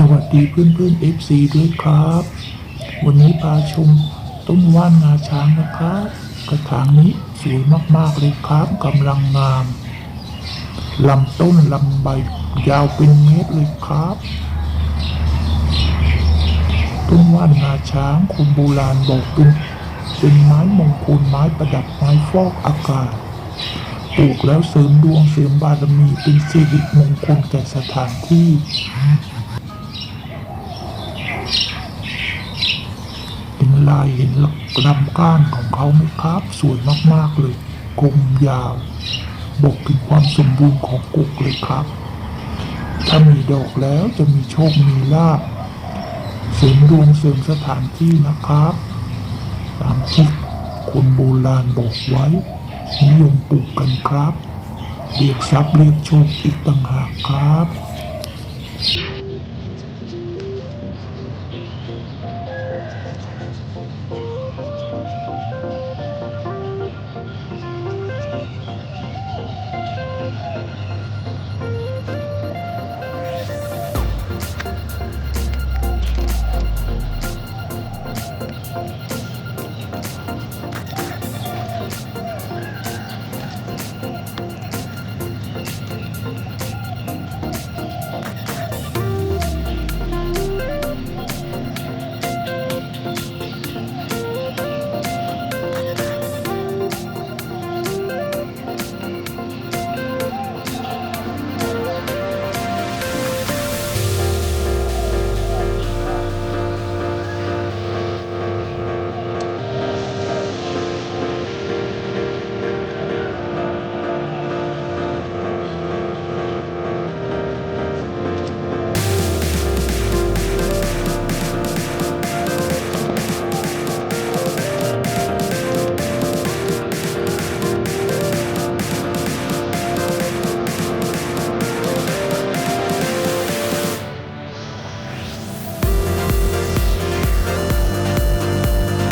สวัสดีเพื่อนเพื่อนๆ FC ด้วยครับ วันนี้พาชมต้นว่านงาช้างนะครับ กระถางนี้สวยมากๆเลยครับกำลังงามลำต้นลำใบยาวเป็นเมตรเลยครับ ต้นว่านงาช้างคนโบราณบอกเป็นเป็นไม้มงคลไม้ประดับไม้ฟอกอากาศปลูกแล้วเสริมดวงเสริมบารมีเป็นสิริมงคลแก่สถานที่ เห็น ลายเห็นลำก้านของเขาไหมครับ สวยมากๆเลยกลมยาว บอกถึงความสมบูรณ์ของกุกเลยครับ ถ้ามีดอกแล้วจะมีโชคมีลาภเสริมดวงเสริมสถานที่นะครับ ตามที่คนโบราณบอกไว้ นิยมปลูกกันครับ เรียกทรัพย์เรียกโชคอีกต่างหากครับ